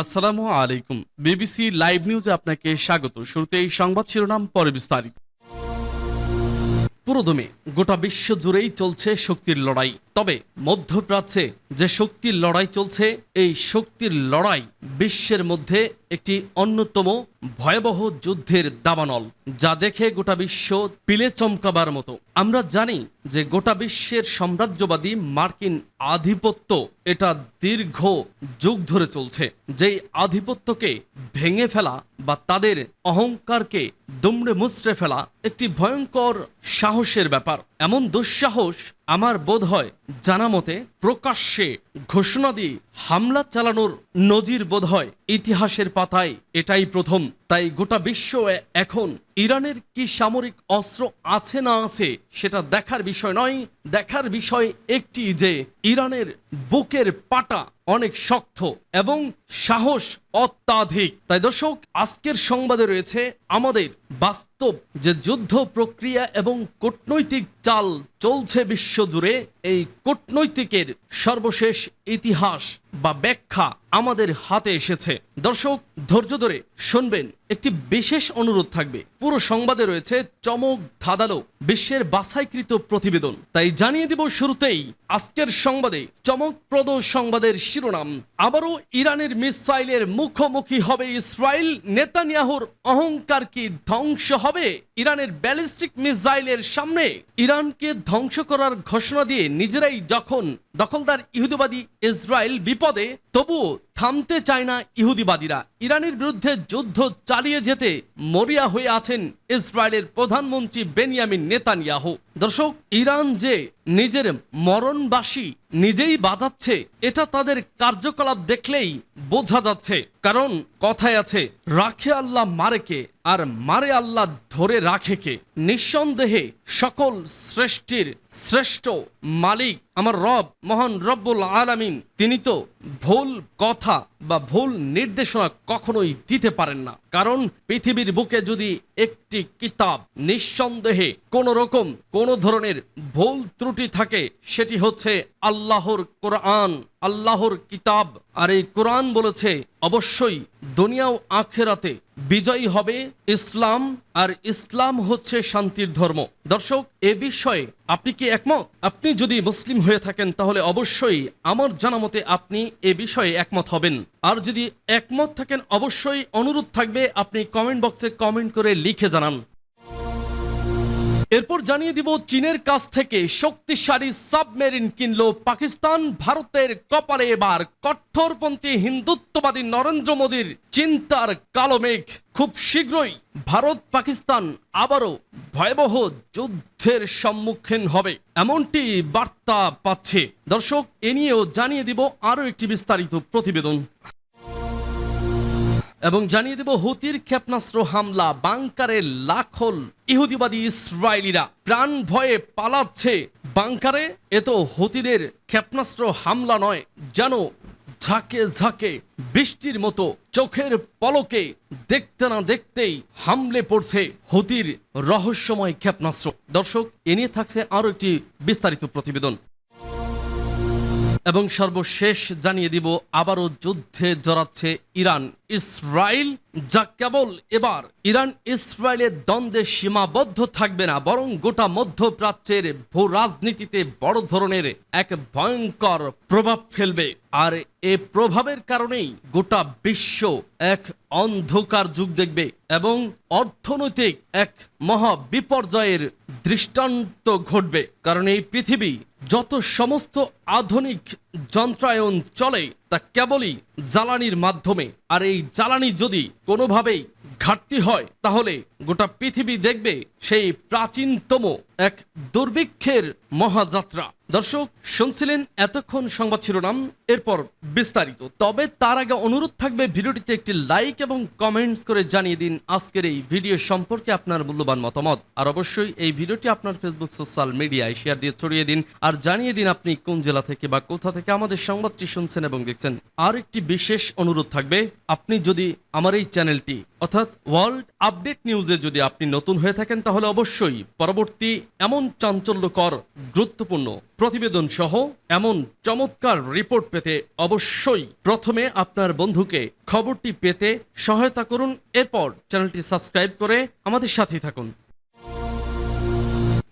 আসসালামু আলাইকুম। BBC live নিউজে আপনাকে স্বাগত। শুরুতে এই সংবাদ শিরোনাম, পরে বিস্তারিত। পুরোদমে গোটা বিশ্ব জুড়েই চলছে শক্তির লড়াই। তবে মধ্যপ্রাচ্যে যে শক্তির লড়াই চলছে, এই শক্তির লড়াই বিশ্বের মধ্যে একটি অন্যতম ভয়াবহ যুদ্ধের দাবানল, যা দেখে গোটা বিশ্ব পিলে চমকাবার মতো। আমরা জানি যে গোটা বিশ্বের সাম্রাজ্যবাদী মার্কিন আধিপত্য এটা দীর্ঘ যুগ ধরে চলছে, যেই আধিপত্যকে ভেঙে ফেলা বা তাদের অহংকারকে দুমড়ে মুচড়ে ফেলা একটি ভয়ঙ্কর সাহসের ব্যাপার। এমন দুঃসাহস আমার বোধ হয় জানা মতে প্রকাশ্যে ঘোষণা দিয়ে হামলা চালানোর নজির বোধ হয় ইতিহাসের পাতায়। এটাই প্রথম। তাই গোটা বিশ্ব এখন ইরানের কি সামরিক অস্ত্র আছে না আছে সেটা দেখার বিষয় নয়। দেখার বিষয় একটি যে ইরানের বুকের পাটা অনেক শক্ত এবং সাহস অত্যাধিক। তাই দর্শক, আজকের সংবাদে রয়েছে আমাদের বাস্তব যে যুদ্ধ প্রক্রিয়া এবং কূটনৈতিক চাল চলছে বিশ্বজুড়ে। এই কূটনৈতিকের সর্বশেষ ইতিহাস বা ব্যাখ্যা আমাদের হাতে এসেছে। দর্শক, ধৈর্য ধরে শুনবেন। একটি বিশেষ অনুরোধ থাকবে। পুরো সংবাদে রয়েছে চমক ধাঁধালো বিশ্বের বাছাইকৃত প্রতিবেদন। তাই জানিয়ে দিব শুরুতেই আজকের সংবাদে চমকপ্রদ সংবাদের শিরোনাম। আবারও ইরানের মিসাইলের মুখোমুখি হবে ইসরায়েল। নেতানিয়াহুর অহংকার কি ধ্বংস হবে? ইরানের ব্যালিস্টিক মিসাইলের সামনে ইরানকে ধ্বংস করার ঘোষণা দিয়ে নিজেরাই যখন দখলদার ইহুদিবাদী ইসরায়েল বিপদে, তবুও থামতে চায় না ইহুদিবাদীরা। ইরানের বিরুদ্ধে যুদ্ধ চালিয়ে যেতে মরিয়া হয়ে আছেন ইসরায়েলের প্রধানমন্ত্রী বেনিয়ামিন নেতানিয়াহু। দর্শক, ইরান যে নিজের মরণবাসী নিজেই বাজাচ্ছে, এটা তাদের কার্যকলাপ দেখলেই বোঝা যাচ্ছে। কারণ কথায় আছে, রাখে আল্লাহ মারেকে আর মারে আল্লাহ ধরে রাখে কে? নিঃসন্দেহে সকল সৃষ্টির শ্রেষ্ঠ মালিক আমার রব, মহান রব্বুল আলামিন। তিনি তো ভুল কথা বা ভুল নির্দেশনা কখনোই দিতে পারেন না। কারণ পৃথিবীর বুকে যদি একটি কিতাব নিঃসন্দেহে কোন রকম কোন ধরনের ভুল ত্রুটি থাকে, সেটি হচ্ছে আল্লাহর কোরআন। আল্লাহর কিতাব। আর এই কোরআন বলেছে অবশ্যই দুনিয়া ও আখেরাতে বিজয়ী হবে ইসলাম, আর ইসলাম হচ্ছে শান্তির ধর্ম। দর্শক, এ বিষয়ে আপনি কি একমত? আপনি যদি মুসলিম হয়ে থাকেন, তাহলে অবশ্যই আমার জানামতে আপনি এ বিষয়ে একমত হবেন। আর যদি একমত থাকেন, অবশ্যই অনুরোধ থাকবে আপনি কমেন্ট বক্সে কমেন্ট করে লিখে জানান। এরপর জানিয়ে দিব চীনের কাছ থেকে শক্তিশালী সাবমেরিন কিনল পাকিস্তান, ভারতের কপালে এবার কঠোরপন্থী হিন্দুত্ববাদী নরেন্দ্র মোদীর চিন্তার কালো মেঘ। খুব শীঘ্রই ভারত, পাকিস্তান আবারও ভয়াবহ যুদ্ধের সম্মুখীন হবে। এমনটি বার্তা পাচ্ছে। দর্শক, এ নিয়েও জানিয়ে দিব আরও একটি বিস্তারিত প্রতিবেদন। এবং জানিয়ে দেব হুতির ক্ষেপণাস্ত্র হামলা, বাংকারে লাখল ইহুদিবাদী ইসরায়েলিরা প্রাণ ভয়ে পালাচ্ছে। বাংকারে এ তো হুতিদের ক্ষেপণাস্ত্র হামলা নয়, যেন ঝাঁকে ঝাঁকে বৃষ্টির মতো চোখের পলকে দেখতে না দেখতেই হামলে পড়ছে হুতির রহস্যময় ক্ষেপণাস্ত্র। দর্শক, এ নিয়ে থাকছে আরও একটি বিস্তারিত প্রতিবেদন। এবং সর্বশেষ জানিয়ে দিব, আবারও যুদ্ধে জড়াচ্ছে ইরান। ইসরায়েল যা কেবল এবার, ইরান ইসরায়েলের দ্বন্দ্বে সীমাবদ্ধ থাকবে না, বরং গোটা মধ্যপ্রাচ্যের ভূ রাজনীতিতে বড় ধরনের এক ভয়ঙ্কর প্রভাব ফেলবে। আর এ প্রভাবের কারণেই গোটা বিশ্ব এক অন্ধকার যুগ দেখবে এবং অর্থনৈতিক এক মহা বিপর্যয়ের দৃষ্টান্ত ঘটবে। কারণ এই পৃথিবী যত সমস্ত আধুনিক যন্ত্রায়ন চলে, তা কেবলই জ্বালানির মাধ্যমে। আর এই জ্বালানি যদি কোনোভাবেই ঘাটতি হয়, তাহলে গোটা পৃথিবী দেখবে সেই প্রাচীনতম এক দুর্ভিক্ষের মহাযাত্রা। দর্শক, শুনছিলেন এতক্ষণ সংবাদ শিরোনাম, এরপর বিস্তারিত। তবে তার আগে অনুরোধ থাকবে ভিডিওটিতে একটি লাইক এবং কমেন্টস করে জানিয়ে দিন আজকের এই ভিডিও সম্পর্কে আপনার মূল্যবান মতামত। আর অবশ্যই এই ভিডিওটি আপনার ফেসবুক সোশ্যাল মিডিয়ায় শেয়ার দিয়ে ছড়িয়ে দিন আর জানিয়ে দিন আপনি কোন জেলা থেকে বা কোথা থেকে আমাদের সংবাদটি শুনছেন এবং দেখছেন। আর একটি বিশেষ অনুরোধ থাকবে, আপনি যদি আমার এই চ্যানেলটি, অর্থাৎ ওয়ার্ল্ড আপডেট নিউজে যদি আপনি নতুন হয়ে থাকেন, তাহলে অবশ্যই পরবর্তী এমন চাঞ্চল্যকর, গুরুত্বপূর্ণ প্রতিবেদন সহ এমন চমৎকার রিপোর্ট পেতে অবশ্যই প্রথমে আপনার বন্ধুকে খবরটি পেতে সহায়তা করুন। এরপর চ্যানেলটি সাবস্ক্রাইব করে আমাদের সাথেই থাকুন।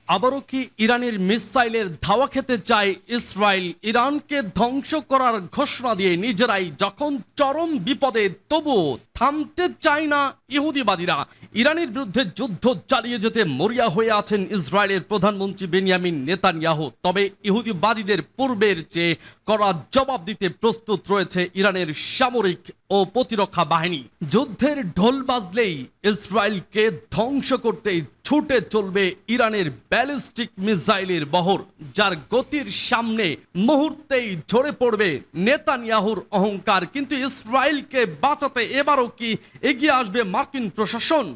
আবারও কি ইরানের মিসাইলের ধাওয়া খেতে চায় ইসরায়েল? ইরানকে ধ্বংস করার ঘোষণা দিয়ে নিজেরাই যখন চরম বিপদে তবুও থামতে চায় না ইহুদিবাদীরা। ইরানের বিরুদ্ধে যুদ্ধ চালিয়ে যেতে মরিয়া হয়ে আছেন ইসরায়েলের প্রধানমন্ত্রী বেনিয়ামিন নেতানিয়াহু। তবে ইহুদিবাদীদের পূর্বের চেয়ে করা জবাব দিতে প্রস্তুত রয়েছে ইরানের সামরিক ও প্রতিরক্ষা বাহিনী। যুদ্ধের ঢোল বাজলেই ইসরায়েলকে ধ্বংস করতেই ছুটে চলবে ইরানের ব্যালিস্টিক মিসাইলের বহর, যার গতির সামনে মুহূর্তেই ঝরে পড়বে নেতানিয়াহুর অহংকার। কিন্তু ইসরায়েলকে বাঁচাতে এবারও কি এগিয়ে আসবে মার্কিন প্রশাসন?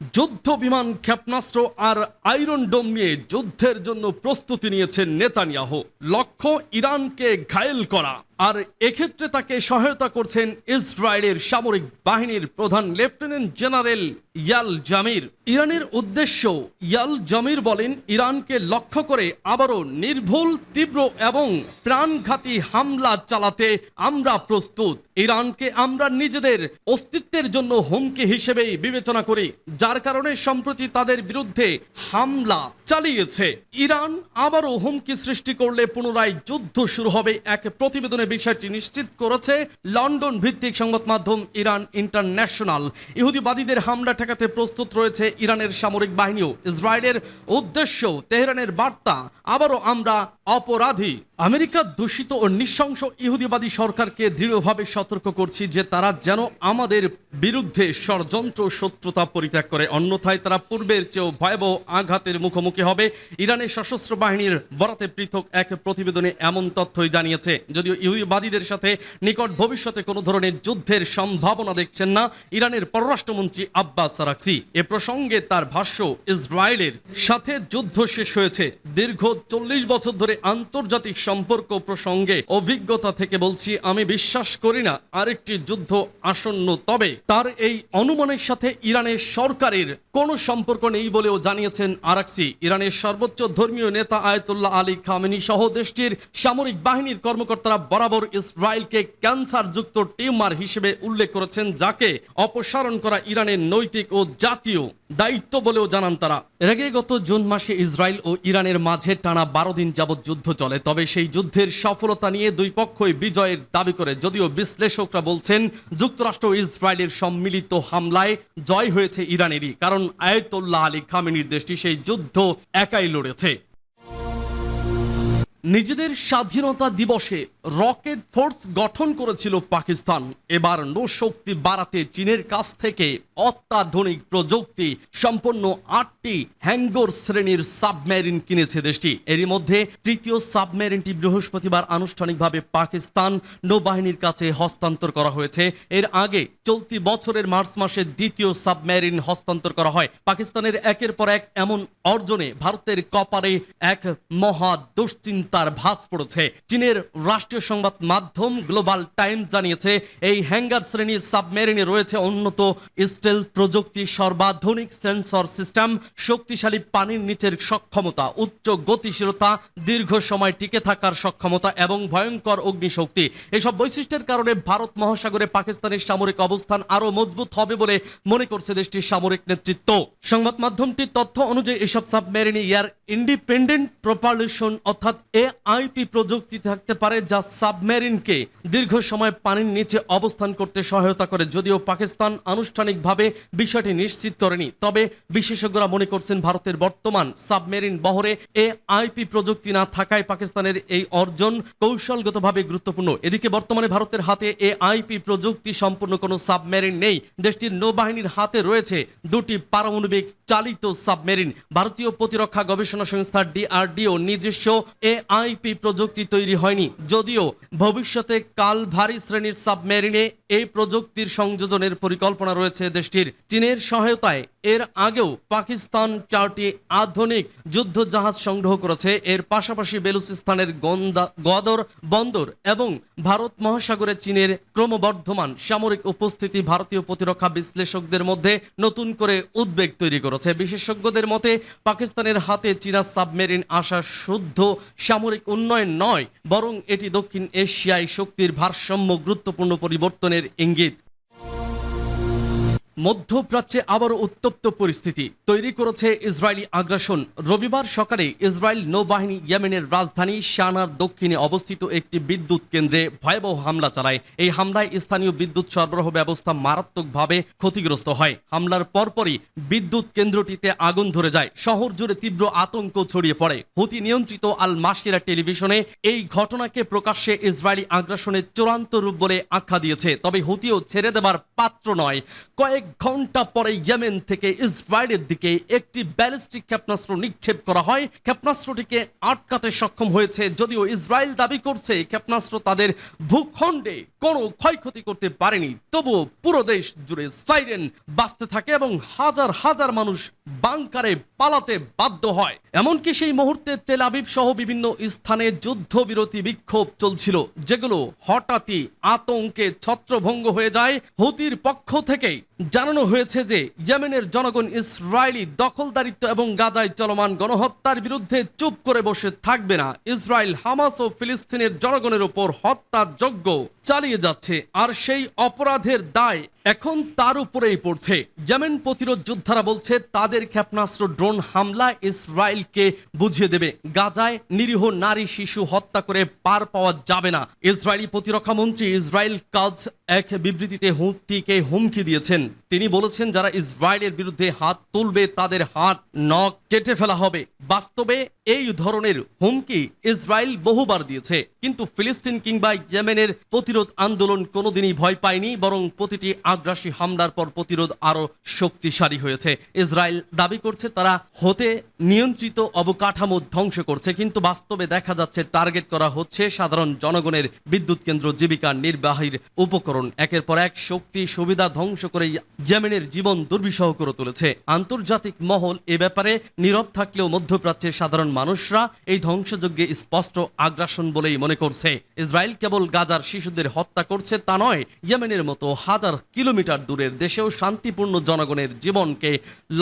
যুদ্ধ বিমান, ক্ষেপণাস্ত্র আর আয়রন ডোম নিয়ে যুদ্ধের জন্য প্রস্তুতি নিয়েছেন নেতানিয়াহ। লক্ষ্য, ইরানকে ঘায়েল করা। আর এক্ষেত্রে তাকে সহায়তা করছেন ইসরায়েলের সামরিক বাহিনীর প্রধান লেফটেন্যান্ট জেনারেল ইয়াল জামির। ইরানের উদ্দেশ্য, ইয়াল জামির বলেন, ইরানকে লক্ষ্য করে আবারও নির্ভুল, তীব্র এবং প্রাণঘাতী হামলা চালাতে আমরা প্রস্তুত। ইরানকে আমরা নিজেদের অস্তিত্বের জন্য হুমকি হিসেবেই বিবেচনা করি যার কারণে সম্প্রতি তাদের বিরুদ্ধে হামলা চালিয়েছে। ইরান আবারও হুমকি সৃষ্টি করলে পুনরায় যুদ্ধ শুরু হবে। এক প্রতিবেদনে বিষয়টি নিশ্চিত করেছে লন্ডন ভিত্তিক সংবাদ মাধ্যম ইরান ইন্টারন্যাশনাল। ইহুদিবাদীদের হামলা ঠেকাতে প্রস্তুত রয়েছে ইরানের সামরিক বাহিনীও। ইসরায়েলের উদ্দেশ্য তেহরানের বার্তা, আবারও আমরা অপরাধী। আমেরিকা দূষিত ও নৃশংস ইহুদিবাদী সরকারকে দৃঢ়ভাবে সতর্ক করছি যে তারা যেন আমাদের বিরুদ্ধে ষড়যন্ত্র শত্রুতা পরিত্যাগ করে। অন্যথায় তারা পূর্বের চেয়েও ভয়াবহ আঘাতের মুখোমুখি হবে। ইরানের সশস্ত্র বাহিনীর বরাতে পৃথক এক প্রতিবেদনে এমন তথ্যই জানিয়েছে। যদিও ইহুদিবাদীদের সাথে নিকট ভবিষ্যতে কোনো ধরনের যুদ্ধের সম্ভাবনা দেখছেন না, ইরানের পররাষ্ট্রমন্ত্রী আব্বাস সারাক্সি। এ প্রসঙ্গে তার ভাষ্য, ইসরায়েলের সাথে যুদ্ধ শেষ হয়েছে। দীর্ঘ চল্লিশ বছর ধরে আন্তর্জাতিক সম্পর্ক প্রসঙ্গে অভিজ্ঞতা থেকে বলছি, আমি বিশ্বাস করি না আরেকটি যুদ্ধ আসন্ন তবে। তার এই অনুমানের সাথে ইরানের সরকারের কোনো সম্পর্ক নেই বলেও জানিয়েছেন আরাকসি। ইরানের সর্বোচ্চ ধর্মীয় নেতা আয়তুল্লাহ আলী খামেনি সহ দেশটির সামরিক বাহিনীর কর্মকর্তারা বরাবর ইসরায়েলকে ক্যান্সার যুক্ত টিউমার হিসেবে উল্লেখ করেছেন, যাকে অপসারণ করা ইরানের নৈতিক ও জাতীয় দায়িত্ব বলেও জানান তারা। এর আগে গত জুন মাসে ইসরায়েল ও ইরানের মাঝে টানা বারো দিন যাবৎ যুদ্ধ চলে, তবে সেই যুদ্ধের সফলতা নিয়ে দুই পক্ষই বিজয়ের দাবি করে। যদিও বিশ্লেষকরা বলছেন, যুক্তরাষ্ট্র ও ইসরায়েলের সম্মিলিত হামলায় জয় হয়েছে ইরানেরই, কারণ আয়তুল্লাহ আলী খামেনির দেশটি সেই যুদ্ধ একাই লড়েছে। নিজেদের স্বাধীনতা দিবসে রকেট ফোর্স গঠন করেছিল পাকিস্তান। এবার নৌশক্তি বাড়াতে চীনের কাছ থেকে অত্যাধুনিক প্রযুক্তি সম্পন্ন আটটি হ্যাঙ্গর শ্রেণির সাবমেরিন কিনেছে দেশটি। এরই মধ্যে তৃতীয় সাবমেরিনটি বৃহস্পতিবার আনুষ্ঠানিকভাবে পাকিস্তান নৌবাহিনীর কাছে হস্তান্তর করা হয়েছে। এর আগে চলতি বছরের মার্চ মাসে দ্বিতীয় সাবমেরিন হস্তান্তর করা হয়। পাকিস্তানের একের পর এক এমন অর্জনে ভারতের কপারে এক মহা দুশ্চিন্তার ভাস পড়েছে। চীনের রাষ্ট্রীয় সংবাদ মাধ্যম গ্লোবাল টাইমস জানিয়েছে, এই হ্যাঙ্গার শ্রেণির সাবমেরিনে রয়েছে উন্নত স্টেল প্রযুক্তি, সর্বাধুনিক সেন্সর সিস্টেম, শক্তিশালী পানির নিচের সক্ষমতা, উচ্চ গতিশীলতা, দীর্ঘ সময় টিকে থাকার সক্ষমতা এবং ভয়ঙ্কর অগ্নিশক্তি। এসব বৈশিষ্ট্যের কারণে ভারত মহাসাগরে পাকিস্তানের সামরিক অবস্থান আরও মজবুত হবে বলে মনে করছে দেশটির সামরিক নেতৃত্ব। সংবাদ মাধ্যমটির তথ্য অনুযায়ী এসব সাবমেরিনে এয়ার ইন্ডিপেন্ডেন্ট প্রপালেশন অর্থাৎ এআইপি প্রযুক্তি থাকতে পারে যা সাবমেরিনকে দীর্ঘ সময় পানির নিচে অবস্থান করতে সহায়তা করে, যদিও পাকিস্তান আনুষ্ঠানিকভাবে বিষয়টি নিশ্চিত করেনি। তবে বিশেষজ্ঞরা মনে করছেন ভারতের বর্তমান সাবমেরিন বহরে এআইপি প্রযুক্তি না থাকায় পাকিস্তানের এই অর্জন কৌশলগতভাবে গুরুত্বপূর্ণ। এদিকে বর্তমানে ভারতের হাতে এআইপি প্রযুক্তি সম্পূর্ণ কোনো সাবমেরিন নেই। দেশটির নৌবাহিনীর হাতে রয়েছে দুটি পারমাণবিক চালিত সাবমেরিন ভারতীয় প্রতিরক্ষা গবেষণা সংস্থা ডিআরডিও নিজস্ব এআইপি প্রযুক্তি তৈরি হয়নি। যদিও ভবিষ্যতে কালভারি শ্রেণির সাবমেরিনে এই প্রযুক্তির সংযোজনের পরিকল্পনা রয়েছে দেশটির। চীনের সহায়তায় এর আগেও পাকিস্তান চারটি আধুনিক যুদ্ধ জাহাজ সংগ্রহ করেছে। এর পাশাপাশি বেলুচিস্তানের গন্দা গদর বন্দর এবং ভারত মহাসাগরে চীনের ক্রমবর্ধমান সামরিক উপস্থিতি ভারতীয় প্রতিরক্ষা বিশ্লেষকদের মধ্যে নতুন করে উদ্বেগ তৈরি করেছে। বিশেষজ্ঞদের মতে, পাকিস্তানের হাতে চীন সাবমেরিন আসা শুদ্ধ সামরিক উন্নয়ন নয়, বরং এটি দক্ষিণ এশিয়ায় শক্তির ভারসাম্য গুরুত্বপূর্ণ পরিবর্তনের ইঙ্গিত। মধ্যপ্রাচ্যে আবারও উত্তপ্ত পরিস্থিতি। তৈরি করেছে ইসরায়েলি আগ্রাসন। রবিবার সকালে ইসরায়েল নৌবাহিনী ইয়েমেনের রাজধানী শানার দক্ষিণে অবস্থিত একটি বিদ্যুৎ কেন্দ্রে ভয়াবহ হামলা চালায়। এই হামলায় স্থানীয় বিদ্যুৎ সরবরাহ ব্যবস্থা মারাত্মকভাবে ক্ষতিগ্রস্ত হয়। হামলার পরপরই বিদ্যুৎ কেন্দ্রটিতে আগুন ধরে যায়। শহর জুড়ে তীব্র আতঙ্ক ছড়িয়ে পড়ে। হুতি নিয়ন্ত্রিত আল মাসিরা টেলিভিশনে এই ঘটনাকে প্রকাশ্যে ইসরায়েলি আগ্রাসনের চূড়ান্ত রূপ বলে আখ্যা দিয়েছে। তবে হুতিও ছেড়ে দেবার পাত্র নয়। কয়েক ঘণ্টা পরে ইয়েমেন থেকে ইসরায়েলের দিকে একটি ব্যালিস্টিক ক্ষেপণাস্ত্র নিক্ষেপ করা হয়। ক্ষেপণাস্ত্রটিকে আটকাতে সক্ষম হয়েছে, যদিও ইসরায়েল দাবি করছে ক্ষেপণাস্ত্র তাদের ভূখণ্ডে কোনো ক্ষয়ক্ষতি করতে পারেনি। তবুও পুরো দেশ জুড়ে সাইরেন বাঁচতে থাকে এবং হাজার হাজার মানুষ বাংকারে পালাতে বাধ্য হয়। এমনকি সেই মুহূর্তে তেল আবিব সহ বিভিন্ন স্থানে যুদ্ধবিরতি বিক্ষোভ চলছিল, যেগুলো হঠাৎই আতঙ্কে ছত্রভঙ্গ হয়ে যায়। হুতির পক্ষ থেকে জানানো হয়েছে যে ইয়েমেনের জনগণ ইসরায়েলি দখলদারিত্ব এবং গাজায় চলমান গণহত্যার বিরুদ্ধে চুপ করে বসে থাকবে না। ইসরায়েল, হামাস ও ফিলিস্তিনের জনগণের উপর হত্যাযজ্ঞ চালিয়ে যাচ্ছে, আর সেই অপরাধের দায় এখন তার উপরেই পড়ছে। যেমন প্রতিরোধ যোদ্ধারা বলছে, তাদের ক্ষেপণাস্ত্র ড্রোন হামলা ইসরায়েলকে বুঝিয়ে দেবে। গাজায় নিরীহ নারী শিশু হত্যা করে পার পাওয়া যাবে না। ইসরায়েলি প্রতিরক্ষা মন্ত্রী ইসরায়েল কাজ এক বিবৃতিতে হুমকিকে হুমকি দিয়েছেন। তিনি বলেছেন, যারা ইসরায়েলের বিরুদ্ধে হাত তুলবে, তাদের হাত নখ কেটে ফেলা হবে। বাস্তবে এই ধরনের হুমকি ইসরায়েল বহুবার দিয়েছে। কিন্তু ফিলিস্তিন কিংবা ইয়েমেনের প্রতিরোধ আন্দোলন কোনোদিনই ভয় পায়নি, বরং প্রতিটি আগ্রাসী হামলার পর প্রতিরোধ আরও শক্তিশালী হয়েছে। ইসরায়েল দাবি করছে তারা হতে নিয়ন্ত্রিত অবকাঠামো ধ্বংস করছে, কিন্তু বাস্তবে দেখা যাচ্ছে টার্গেট করা হচ্ছে সাধারণ জনগণের বিদ্যুৎ কেন্দ্র জীবিকা নির্বাহীর উপকরণ। একের পর এক শক্তি সুবিধা ধ্বংস করে ইয়েমেনের জীবন দুর্বিষহ করে তুলেছে। আন্তর্জাতিক মহল এ ব্যাপারে নীরব থাকলেও মধ্যপ্রাচ্যের সাধারণ মানুষরা এই ধ্বংসযজ্ঞে স্পষ্ট আগ্রাসন বলেই মনে করছে। ইসরায়েল কেবল গাজার শিশুদের হত্যা করছে তা নয়, ইয়েমেনের মতো হাজার কিলোমিটার দূরের দেশেও শান্তিপূর্ণ জনগণের জীবনকে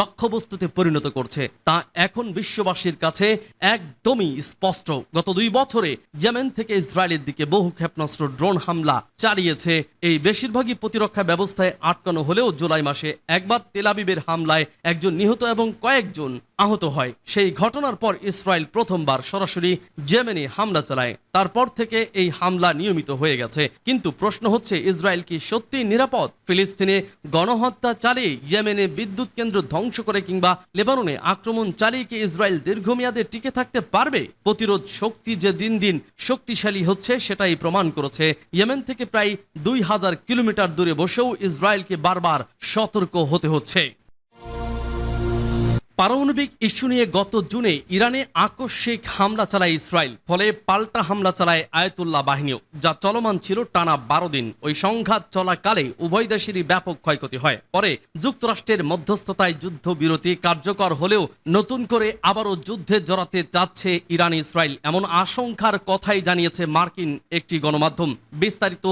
লক্ষ্যবস্তুতে পরিণত করছে। তা এখন বিশ্ববাসীর কাছে একদমই স্পষ্ট। গত দুই বছরে ইয়েমেন থেকে ইসরায়েলের দিকে বহু ক্ষেপণাস্ত্র ড্রোন হামলা চালিয়েছে। এই বেশিরভাগই প্রতিরক্ষা ব্যবস্থায় আটকানো হলেও জুলাই মাসে একবার তেলাবিবের হামলায় একজন নিহত এবং কয়েকজন আহত হয়। সেই ঘটনার পর ইসরায়েল প্রথমবার সরাসরি জেমেনে হামলা চালায়। তারপর থেকে এই হামলা নিয়মিত হয়ে গেছে। কিন্তু প্রশ্ন হচ্ছে, ইসরায়েল কি সত্যি নিরাপদ? ফিলিস্তিনে গণহত্যা চালিয়ে ইয়েমেনে বিদ্যুৎ কেন্দ্র ধ্বংস করে কিংবা লেবাননে আক্রমণ চালিয়ে কি ইসরায়েল দীর্ঘমেয়াদে টিকে থাকতে পারবে? প্রতিরোধ শক্তি যে দিন দিন শক্তিশালী হচ্ছে, সেটাই প্রমাণ করেছে ইয়েমেন থেকে প্রায় দুই হাজার কিলোমিটার দূরে বসেও ইসরায়েলকে বারবার সতর্ক হতে হচ্ছে। পারমাণবিক ইস্যু নিয়ে গত জুনে ইরানে আকস্মিক হামলা চালায় ইসরায়েল, ফলে পাল্টা হামলা চালায় আয়তুল্লাহ বাহিনীও, যা চলমান ছিল টানা বারো দিন। ওই সংঘাত চলাকালে উভয় দেশেরই ব্যাপক ক্ষয়ক্ষতি হয়। পরে যুক্তরাষ্ট্রের মধ্যস্থতায় যুদ্ধবিরতি কার্যকর হলেও নতুন করে আবারও যুদ্ধে জড়াতে যাচ্ছে ইরান ইসরায়েল, এমন আশঙ্কার কথাই জানিয়েছে মার্কিন একটি গণমাধ্যম। বিস্তারিত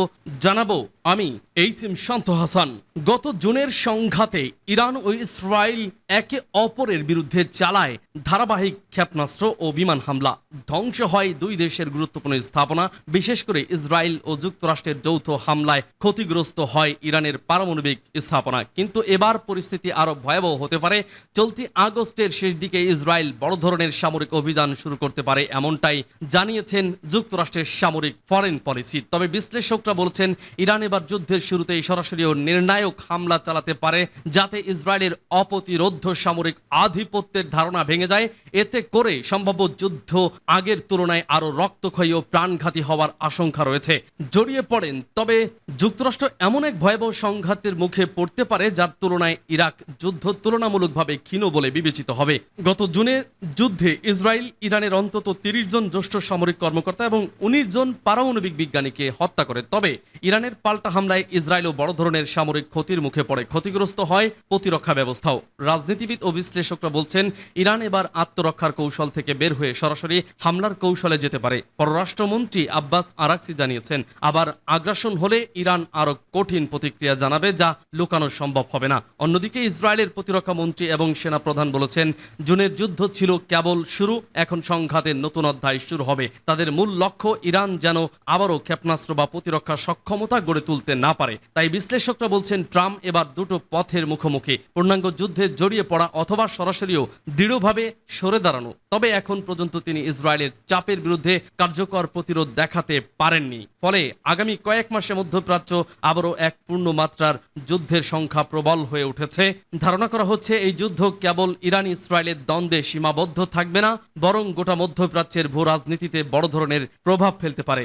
জানাব আমি এইচ এম শান্ত হাসান। গত জুনের সংঘাতে ইরান ও ইসরায়েল একে অপরের বিরুদ্ধে চালায় ধারাবাহিক ক্ষেপণাস্ত্র ও বিমান হামলা। ধ্বংস হয় দুই দেশের গুরুত্বপূর্ণ স্থাপনা। বিশেষ করে ইসরায়েল ও যুক্তরাষ্ট্রের যৌথ হামলায় ক্ষতিগ্রস্ত হয় ইরানের পারমাণবিক স্থাপনা। কিন্তু এবার পরিস্থিতি আরও ভয়াবহ হতে পারে। চলতি আগস্টের শেষ দিকে ইসরায়েল বড় ধরনের সামরিক অভিযান শুরু করতে পারে এমনটাই জানিয়েছেন যুক্তরাষ্ট্রের সামরিক ফরেন পলিসি। তবে বিশ্লেষকরা বলছেন, ইরান এবার যুদ্ধের শুরুতেই সরাসরি ও নির্ণায়ক হামলা চালাতে পারে, যাতে ইসরায়েলের অপ্রতিরোধ্য সামরিক আধিপত্যের ধারণা ভেঙে যায়। এতে করে সম্ভাব্য যুদ্ধ আগের তুলনায় আরও রক্তক্ষয়ী ও প্রাণঘাতী হওয়ার আশঙ্কা রয়েছে। জড়িয়ে পড়েন, তবে যুক্তরাষ্ট্র এমন এক ভয়াবহ সংঘাতের মুখে পড়তে পারে, যার তুলনায় ইরাক যুদ্ধ তুলনামূলকভাবে ক্ষীণ বলে বিবেচিত হবে। গত জুনে যুদ্ধে ইসরায়েল, ইরানের অন্তত তিরিশ জন জ্যেষ্ঠ সামরিক কর্মকর্তা এবং উনিশ জন পারমাণবিক বিজ্ঞানীকে হত্যা করে। তবে ইরানের পাল্টা পাল্টা হামলায় ইসরায়েলও বড় ধরনের সামরিক ক্ষতির মুখে পড়ে ক্ষতিগ্রস্ত হয় প্রতিরক্ষা ব্যবস্থাও। রাজনীতিবিদ ও বিশ্লেষকরা বলছেন, ইরান এবার আত্মরক্ষার কৌশল থেকে বের হয়ে সরাসরি হামলার কৌশলে যেতে পারে। পররাষ্ট্রমন্ত্রী আব্বাস আরাকসি জানিয়েছেন, আবার আগ্রাসন হলে ইরান আরও কঠিন প্রতিক্রিয়া জানাবে যা লুকানো সম্ভব হবে না। অন্যদিকে ইসরায়েলের প্রতিরক্ষা মন্ত্রী এবং সেনাপ্রধান বলেছেন, জুনের যুদ্ধ ছিল কেবল শুরু, এখন সংঘাতের নতুন অধ্যায় শুরু হবে। তাদের মূল লক্ষ্য ইরান যেন আবারও ক্ষেপণাস্ত্র বা প্রতিরক্ষা সক্ষমতা গড়ে তুলতে না পারে। তাই বিশ্লেষকরা বলছেন, ট্রাম্প এবার দুটো পথের মুখোমুখি। পূর্ণাঙ্গ যুদ্ধে জড়িয়ে পড়া অথবা সরাসরিও দৃঢ়ভাবে সরে দাঁড়ানো। তবে এখন পর্যন্ত তিনি ইসরায়েলের চাপের বিরুদ্ধে কার্যকর প্রতিরোধ দেখাতে পারেননি। ফলে আগামী কয়েক মাসে মধ্যপ্রাচ্য আবারও এক পূর্ণমাত্রার যুদ্ধের সংখ্যা প্রবল হয়ে উঠেছে। ধারণা করা হচ্ছে, এই যুদ্ধ কেবল ইরান ইসরায়েলের দ্বন্দ্বে সীমাবদ্ধ থাকবে না, বরং গোটা মধ্যপ্রাচ্যের ভূ রাজনীতিতে বড় ধরনের প্রভাব ফেলতে পারে।